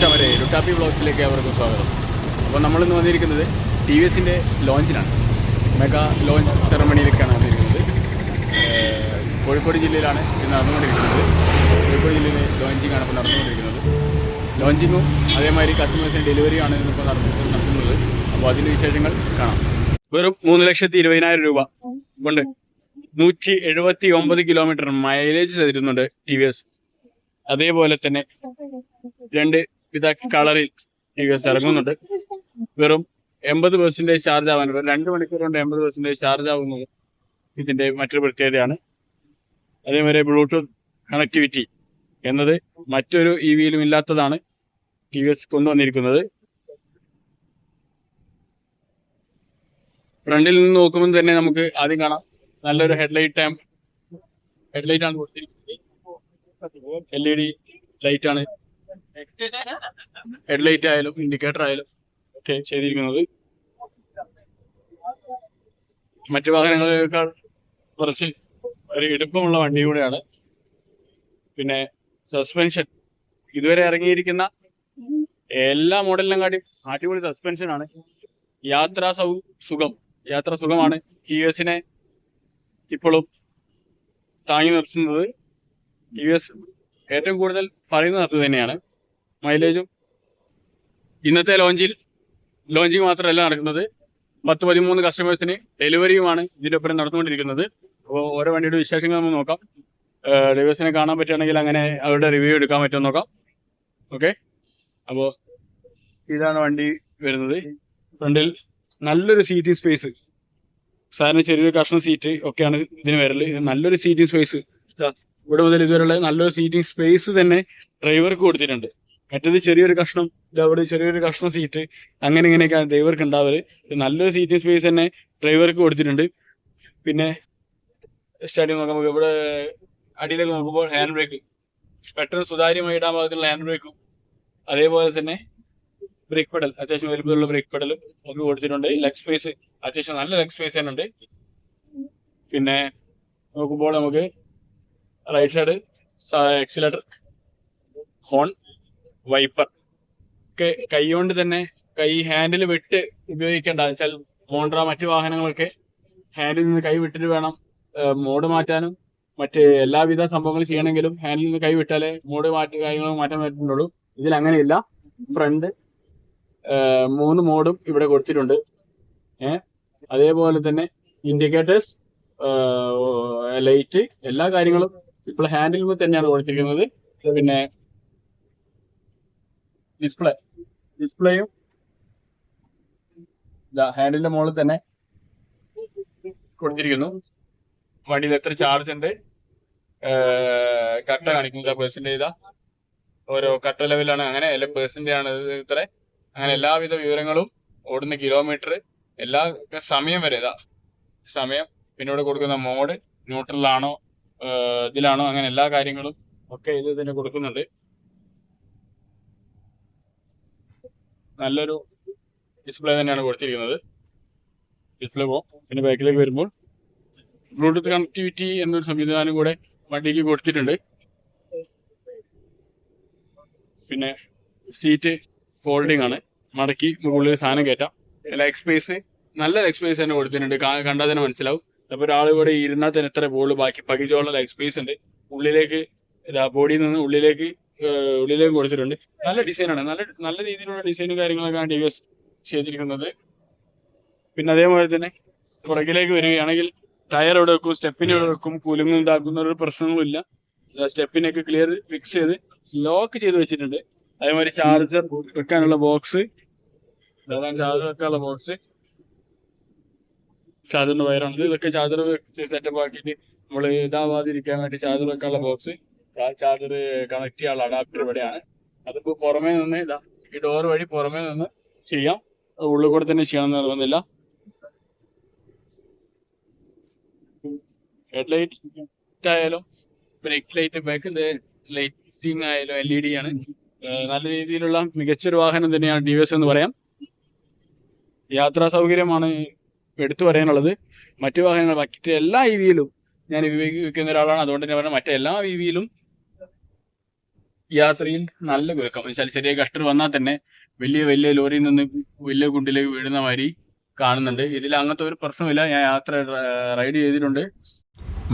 ചമരെ ലുട്ടാപ്പി ബ്ലോഗ്സിലേക്ക് അവർക്ക് സ്വാഗതം. അപ്പോൾ നമ്മളിന്ന് വന്നിരിക്കുന്നത് ടി വി എസിന്റെ ലോഞ്ചിനാണ്. മെഗാ ലോഞ്ച് സെറമണിയിലേക്കാണ് വന്നിരിക്കുന്നത്. കോഴിക്കോട് ജില്ലയിലാണ് ഇത് നടന്നുകൊണ്ടിരിക്കുന്നത്. കോഴിക്കോട് ജില്ലയിൽ ലോഞ്ചിങ് ആണ് ഇപ്പോൾ നടന്നുകൊണ്ടിരിക്കുന്നത്. ലോഞ്ചിങ്ങും അതേമാതിരി കസ്റ്റമേഴ്സിന് ഡെലിവറിയാണ് ഇന്നിപ്പോൾ നടന്നു നടത്തുന്നത് അപ്പോൾ അതിന്റെ വിശേഷങ്ങൾ കാണാം. വെറും മൂന്ന് ലക്ഷത്തി ഇരുപതിനായിരം രൂപ കൊണ്ട് നൂറ്റി എഴുപത്തി ഒമ്പത് കിലോമീറ്റർ മൈലേജ് തരുന്നുണ്ട് ടി വി എസ്. അതേപോലെ തന്നെ രണ്ട് വിധ കളറിൽ ടി വി എസ് ഇറങ്ങുന്നുണ്ട്. വെറും എൺപത് പെർസെന്റേജ് ചാർജ് വെറും രണ്ട് മണിക്കൂർ കൊണ്ട് എൺപത് പെർസെന്റേജ് ചാർജ് ആവുന്നത് ഇതിന്റെ മറ്റൊരു പ്രത്യേകതയാണ്. അതേമാതിരി ബ്ലൂടൂത്ത് കണക്ടിവിറ്റി എന്നത് മറ്റൊരു ഇ വിയിലും ഇല്ലാത്തതാണ് ടി വി എസ് കൊണ്ടുവന്നിരിക്കുന്നത്. ഫ്രണ്ടിൽ നിന്ന് നോക്കുമ്പോൾ തന്നെ നമുക്ക് ആദ്യം കാണാം. നല്ലൊരു ഹെഡ്ലൈറ്റ് ഹെഡ്ലൈറ്റ് ആണ് കൊടുത്തിരിക്കുന്നത്. എൽ ഇ ഡി ലൈറ്റ് ആണ്. ഹെഡ്ലൈറ്റ് ആയാലും ഇൻഡിക്കേറ്റർ ആയാലും ഒക്കെ ചെയ്തിരിക്കുന്നത്. മറ്റു വാഹനങ്ങളേക്കാൾ കുറച്ച് ഒരു ഇടുപ്പമുള്ള വണ്ടി കൂടെയാണ്. പിന്നെ സസ്പെൻഷൻ ഇതുവരെ ഇറങ്ങിയിരിക്കുന്ന എല്ലാ മോഡലിനും കാട്ടി അടിപൊളി സസ്പെൻഷൻ ആണ്. യാത്രാ സൗ സുഖം. യാത്ര സുഖമാണ്. ടി എസിനെ ഇപ്പോഴും താങ്ങി നിർത്തുന്നത്. ടി എസ് ഏറ്റവും കൂടുതൽ പറയുന്നത് അത് തന്നെയാണ്. മൈലേജും ഇന്നത്തെ ലോഞ്ചിൽ ലോഞ്ചിങ് മാത്രമല്ല നടക്കുന്നത്. പത്ത് പതിമൂന്ന് കസ്റ്റമേഴ്സിന് ഡെലിവറിയുമാണ് ഇതിന്റെ ഒപ്പം നടന്നുകൊണ്ടിരിക്കുന്നത്. അപ്പോൾ ഓരോ വണ്ടിയുടെ വിശേഷങ്ങൾ നമുക്ക് നോക്കാം. ഡ്രൈവേഴ്സിനെ കാണാൻ പറ്റുകയാണെങ്കിൽ അങ്ങനെ അവരുടെ റിവ്യൂ എടുക്കാൻ പറ്റുമോ നോക്കാം. ഓക്കെ? അപ്പോൾ ഇതാണ് വണ്ടി വരുന്നത്. ഫ്രണ്ടിൽ നല്ലൊരു സീറ്റിംഗ് സ്പേസ് സാറിന് ചെറിയൊരു കഷ്ണം സീറ്റ് ഒക്കെയാണ് ഇതിന് വരൽ. നല്ലൊരു സീറ്റിംഗ് സ്പേസ് ഇവിടെ മുതൽ ഇതുവരെയുള്ള നല്ലൊരു സീറ്റിംഗ് സ്പേസ് തന്നെ ഡ്രൈവർക്ക് കൊടുത്തിട്ടുണ്ട്. മറ്റേത് ചെറിയൊരു കഷ്ണം ഇതവിടെ ചെറിയൊരു കഷ്ണം സീറ്റ് അങ്ങനെ ഇങ്ങനെയൊക്കെയാണ് ഡ്രൈവർക്ക് ഉണ്ടാവൽ. നല്ലൊരു സീറ്റിംഗ് സ്പേസ് തന്നെ ഡ്രൈവർക്ക് കൊടുത്തിട്ടുണ്ട്. പിന്നെ സ്റ്റഡി നോക്കാം ഇവിടെ അടിയിലേക്ക് നോക്കുമ്പോൾ ഹാൻഡ് ബ്രേക്ക് പെട്ടെന്ന് സുതാര്യമായി ഇടാൻ പാകത്തിലുള്ള ഹാൻഡ് ബ്രേക്കും അതേപോലെ തന്നെ ബ്രേക്ക് പെഡൽ അത്യാവശ്യം വലുപ്പമുള്ള ബ്രേക്ക് പെഡലും നമുക്ക് കൊടുത്തിട്ടുണ്ട്. ലെഗ് സ്പേസ് അത്യാവശ്യം നല്ല ലെഗ് സ്പേസ് തന്നെ ഉണ്ട്. പിന്നെ നോക്കുമ്പോൾ നമുക്ക് right side accelerator horn wiper ഒക്കെ കൈ കൊണ്ട് തന്നെ കൈ ഹാൻഡിൽ വിട്ട് ഉപയോഗിക്കേണ്ട. വെച്ചാൽ മോണ്ട്ര മറ്റു വാഹനങ്ങളൊക്കെ ഹാൻഡിൽ നിന്ന് കൈ വിട്ടിട്ട് വേണം മോഡ് മാറ്റാനും. മറ്റ് എല്ലാവിധ സംഭവങ്ങളും ചെയ്യണമെങ്കിലും ഹാൻഡിൽ നിന്ന് കൈ വിട്ടാലേ മോഡ് മാറ്റ കാര്യങ്ങളും മാറ്റാൻ പറ്റുന്നുള്ളൂ ഇതിൽ അങ്ങനെയില്ല. ഫ്രണ്ട് മൂന്ന് മോഡും ഇവിടെ കൊടുത്തിട്ടുണ്ട്. ഏഹ് അതേപോലെ തന്നെ ഇൻഡിക്കേറ്റേഴ്സ് ലൈറ്റ് എല്ലാ കാര്യങ്ങളും ഇപ്പോൾ ഹാൻഡിൽ തന്നെയാണ് കൊടുത്തിരിക്കുന്നത്. പിന്നെ ഡിസ്പ്ലേ ഡിസ്പ്ലേയും ഹാൻഡിലിന്റെ മുകളിൽ തന്നെ കൊടുത്തിരിക്കുന്നു. വണ്ടിയിൽ എത്ര ചാർജ് ഉണ്ട്? കട്ട കാണിക്കുന്നത് പേഴ്സന്റെ ഇതാ. ഓരോ കട്ട ലെവലാണ് അങ്ങനെ എല്ലാ പേഴ്സന്റെ ആണ് ഇത്ര. അങ്ങനെ എല്ലാവിധ വിവരങ്ങളും ഓടുന്ന കിലോമീറ്റർ എല്ലാ സമയം വരെ ഇതാ. സമയം പിന്നോട് കൊടുക്കുന്ന മോഡ് ന്യൂട്രലാണോ ഇതിലാണോ അങ്ങനെ എല്ലാ കാര്യങ്ങളും ഒക്കെ ഇത് ഇതിന് കൊടുക്കുന്നുണ്ട്. നല്ലൊരു ഡിസ്പ്ലേ തന്നെയാണ് കൊടുത്തിരിക്കുന്നത്. ഡിസ്പ്ലേ പോ പിന്നെ ബാക്കിലേക്ക് വരുമ്പോൾ ബ്ലൂടൂത്ത് കണക്ടിവിറ്റി എന്നൊരു സംവിധാനം കൂടെ വണ്ടിക്ക് കൊടുത്തിട്ടുണ്ട്. പിന്നെ സീറ്റ് ഫോൾഡിംഗ് ആണ്. മടക്കി മുകളിൽ സാധനം കയറ്റാം. ലെഗ് സ്പേസ് നല്ല ലെഗ് സ്പേസ് തന്നെ കൊടുത്തിട്ടുണ്ട്. കണ്ടാൽ തന്നെ മനസ്സിലാവും. അപ്പോൾ ഒരാൾ ഇവിടെ ഇരുന്നാൽ തന്നെ എത്ര ബോൾ ബാക്കി? പകുതിയോളം ലെഗ് സ്പേസ് ഉണ്ട്. ഉള്ളിലേക്ക് ബോഡിയിൽ നിന്ന് ഉള്ളിലേക്ക് ഉള്ളിലേക്ക് കൊടുത്തിട്ടുണ്ട്. നല്ല ഡിസൈനാണ് നല്ല നല്ല രീതിയിലുള്ള ഡിസൈനും കാര്യങ്ങളൊക്കെയാണ് ടി വി എസ് ചെയ്തിരിക്കുന്നത്. പിന്നെ അതേപോലെ തന്നെ പുറകിലേക്ക് വരികയാണെങ്കിൽ ടയർ എവിടെ വെക്കും സ്റ്റെപ്പിന് എവിടെ വെക്കും കുലുങ്ങും ഇതാക്കുന്ന ഒരു പ്രശ്നങ്ങളും ഇല്ല. സ്റ്റെപ്പിനൊക്കെ ക്ലിയർ ഫിക്സ് ചെയ്ത് ലോക്ക് ചെയ്ത് വെച്ചിട്ടുണ്ട്. അതേമാതിരി ചാർജർ വെക്കാനുള്ള ബോക്സ് ചാർജർ വെക്കാനുള്ള ബോക്സ് ചാർജറിന്റെ വയറാണ് ഇതൊക്കെ ചാർജർ സെറ്റപ്പ് ആക്കിയിട്ട് നമ്മൾ ഇതാവാതിരിക്കാൻ വേണ്ടി ചാർജർ വെക്കാനുള്ള ബോക്സ് ചാർജർ കണക്ട് ചെയ്യാനുള്ള അഡാപ്റ്റർ ഇവിടെയാണ്. അതിപ്പോ പുറമേ നിന്ന് ഇതാ ഈ ഡോർ വഴി പുറമേ നിന്ന് ചെയ്യാം. ഉള്ളിൽ കൂടെ തന്നെ ചെയ്യണം നിർബന്ധമില്ല. ഹെഡ്ലൈറ്റ് ആയാലും ബ്രേക്ക് ലൈറ്റ് ബാക്ക് ലൈറ്റിംഗ് ആയാലും എൽ ഇ ഡി ആണ്. നല്ല രീതിയിലുള്ള മികച്ചൊരു വാഹനം തന്നെയാണ് ഡി എസ് എന്ന് പറയാം. യാത്രാ സൗകര്യമാണ് എടുത്തു പറയാനുള്ളത് മറ്റു വാഹനങ്ങൾ മറ്റ് എല്ലാ ഇ വിയിലും ഞാൻ ഉപയോഗിക്കുന്ന ഒരാളാണ്. അതുകൊണ്ട് തന്നെ പറഞ്ഞാൽ മറ്റെല്ലാ ഇ വിയിലും യാത്രയിൽ നല്ല കുരുക്കം വെച്ചാൽ ചെറിയ കഷ്ടർ വന്നാൽ തന്നെ വലിയ വലിയ ലോറിയിൽ നിന്ന് വലിയ കുണ്ടിലേക്ക് വീഴുന്ന മാതിരി കാണുന്നുണ്ട്. ഇതിൽ അങ്ങനത്തെ ഒരു പ്രശ്നമില്ല. ഞാൻ യാത്ര റൈഡ് ചെയ്തിട്ടുണ്ട്.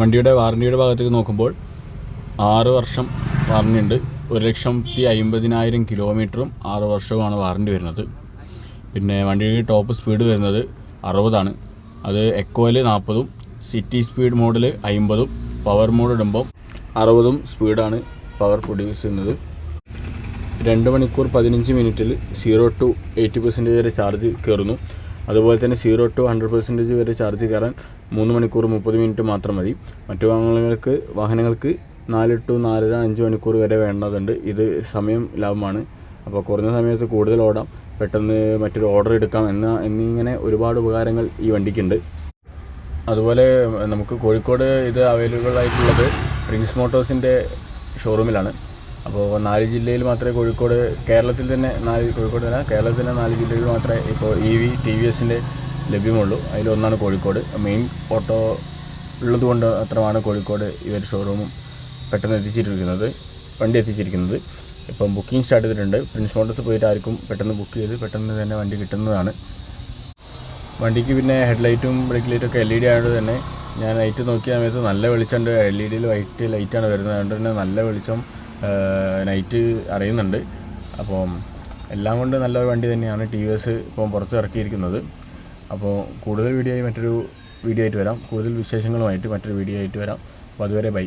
വണ്ടിയുടെ വാറണ്ടിയുടെ ഭാഗത്തേക്ക് നോക്കുമ്പോൾ ആറ് വർഷം വാറണ്ടി ഉണ്ട്. ഒരു ലക്ഷത്തി അമ്പതിനായിരം കിലോമീറ്ററും ആറ് വർഷവുമാണ് വാറണ്ടി വരുന്നത്. പിന്നെ വണ്ടിയുടെ ടോപ്പ് സ്പീഡ് വരുന്നത് അറുപതാണ്. അത് എക്കോയിൽ നാൽപ്പതും സിറ്റി സ്പീഡ് മോഡിൽ അമ്പതും പവർ മോഡ് ഇടുമ്പോൾ അറുപതും സ്പീഡാണ് പവർ പ്രൊഡ്യൂസ് ചെയ്യുന്നത്. രണ്ട് മണിക്കൂർ പതിനഞ്ച് മിനിറ്റിൽ സീറോ ടു എയ്റ്റി പെർസെന്റേജ് വരെ ചാർജ് കയറുന്നു അതുപോലെ തന്നെ സീറോ ടു ഹൺഡ്രഡ് പെർസെന്റേജ് വരെ ചാർജ് കയറാൻ മൂന്ന് മണിക്കൂർ മുപ്പത് മിനിറ്റ് മാത്രം മതി. മറ്റു വാഹനങ്ങൾക്ക് വാഹനങ്ങൾക്ക് നാല് ടു നാലര അഞ്ച് മണിക്കൂർ വരെ വേണ്ടതുണ്ട്. ഇത് സമയം ലാഭമാണ്. അപ്പോൾ കുറഞ്ഞ സമയത്ത് കൂടുതൽ ഓടാം പെട്ടെന്ന് മറ്റൊരു ഓർഡർ എടുക്കാം എന്ന എന്നിങ്ങനെ ഒരുപാട് ഉപകാരങ്ങൾ ഈ വണ്ടിക്കുണ്ട്. അതുപോലെ നമുക്ക് കോഴിക്കോട് ഇത് അവൈലബിൾ ആയിട്ടുള്ളത് പ്രിൻസ് മോട്ടോഴ്സിന്റെ ഷോറൂമിലാണ് അപ്പോൾ നാല് ജില്ലയിൽ മാത്രമേ കോഴിക്കോട് കേരളത്തിൽ തന്നെ നാല് കോഴിക്കോട് തന്നെ കേരളത്തിൽ തന്നെ നാല് ജില്ലയിൽ മാത്രമേ ഇപ്പോൾ ഇ വി ടി വി എസിന്റെ ലഭ്യമുള്ളൂ. അതിലൊന്നാണ് കോഴിക്കോട്. മെയിൻ ഓട്ടോ ഉള്ളതുകൊണ്ട് മാത്രമാണ് കോഴിക്കോട് ഇവർ ഷോറൂമും പെട്ടെന്ന് എത്തിച്ചിരിക്കുന്നത് വണ്ടി എത്തിച്ചിരിക്കുന്നത്. ഇപ്പം ബുക്കിംഗ് സ്റ്റാർട്ട് ചെയ്തിട്ടുണ്ട്. പ്രിൻസ് മോട്ടോർസ് പോയിട്ട് ആർക്കും പെട്ടെന്ന് ബുക്ക് ചെയ്ത് പെട്ടെന്ന് തന്നെ വണ്ടി കിട്ടുന്നതാണ്. വണ്ടിക്ക് പിന്നെ ഹെഡ്ലൈറ്റും ബ്രേക്ക് ലൈറ്റും ഒക്കെ എൽ ഇ ഡി ആയതുകൊണ്ട് തന്നെ ഞാൻ നൈറ്റ് നോക്കിയ സമയത്ത് നല്ല വെളിച്ചമുണ്ട്. എൽ ഇ ഡിയിൽ വൈറ്റ് ലൈറ്റാണ് വരുന്നത്. അതുകൊണ്ട് തന്നെ നല്ല വെളിച്ചം നൈറ്റ് അറിയുന്നുണ്ട്. അപ്പം എല്ലാം കൊണ്ട് നല്ലൊരു വണ്ടി തന്നെയാണ് ടി വി എസ് ഇപ്പം പുറത്ത് ഇറക്കിയിരിക്കുന്നത്. അപ്പോൾ കൂടുതൽ വീഡിയോ ആയി മറ്റൊരു വീഡിയോ ആയിട്ട് വരാം. കൂടുതൽ വിശേഷങ്ങളുമായിട്ട് മറ്റൊരു വീഡിയോ ആയിട്ട് വരാം. അപ്പോൾ അതുവരെ ബൈ